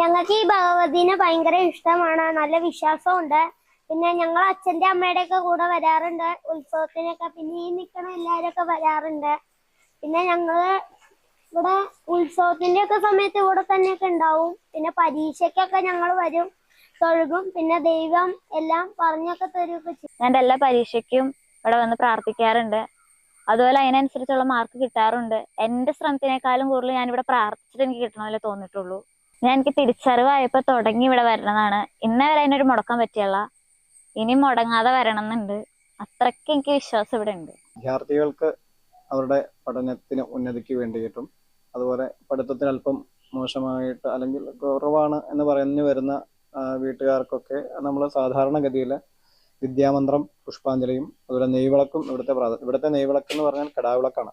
ഞങ്ങൾക്ക് ഈ ഭഗവതിനെ ഭയങ്കര ഇഷ്ടമാണ്. നല്ല വിശ്വാസമുണ്ട്. പിന്നെ ഞങ്ങൾ അച്ഛന്റെ അമ്മയുടെ ഒക്കെ കൂടെ വരാറുണ്ട്. ഉത്സവത്തിനൊക്കെ പിന്നെ ഈ നിൽക്കണ എല്ലാവരൊക്കെ വരാറുണ്ട്. പിന്നെ ഞങ്ങൾ ഇവിടെ ഉത്സവത്തിന്റെ ഒക്കെ സമയത്ത് ഇവിടെ തന്നെയൊക്കെ ഉണ്ടാവും. പിന്നെ പരീക്ഷയ്ക്കൊക്കെ ഞങ്ങൾ വരും തൊഴുകും. പിന്നെ ദൈവം എല്ലാം പറഞ്ഞൊക്കെ തരുമൊക്കെ ചെയ്യും. ഞാൻ എല്ലാ പരീക്ഷയ്ക്കും ഇവിടെ വന്ന് പ്രാർത്ഥിക്കാറുണ്ട്. അതുപോലെ അതിനനുസരിച്ചുള്ള മാർക്ക് കിട്ടാറുണ്ട്. എന്റെ ശ്രമത്തിനേക്കാളും കൂടുതൽ ഞാൻ ഇവിടെ പ്രാർത്ഥിച്ചിട്ട് എനിക്ക് കിട്ടണമല്ലേ തോന്നിയിട്ടുള്ളൂ. ഞാൻ എനിക്ക് തിരിച്ചറിവായപ്പോ തുടങ്ങി ഇവിടെ വരണതാണ്. ഇന്നേ വരെ അതിനൊരു മുടക്കം പറ്റിയല്ല. ഇനി മുടങ്ങാതെ വരണം എന്നുണ്ട് അത്രയ്ക്ക് എനിക്ക് വിശ്വാസം ഇവിടെ ഉണ്ട്. വിദ്യാർത്ഥികൾക്ക് അവരുടെ പഠനത്തിന് ഉന്നതിക്ക് വേണ്ടിയിട്ടും അതുപോലെ പഠിത്തത്തിന് അല്പം മോശമായിട്ട് അല്ലെങ്കിൽ കുറവാണ് എന്ന് പറഞ്ഞു വരുന്ന വീട്ടുകാർക്കൊക്കെ നമ്മൾ സാധാരണഗതിയിൽ വിദ്യാമന്ത്രം പുഷ്പാഞ്ജലിയും അതുപോലെ നെയ്വിളക്കും ഇവിടുത്തെ ഇവിടുത്തെ നെയ്വിളക്ക് എന്ന് പറഞ്ഞാൽ കടാവിളക്കാണ്.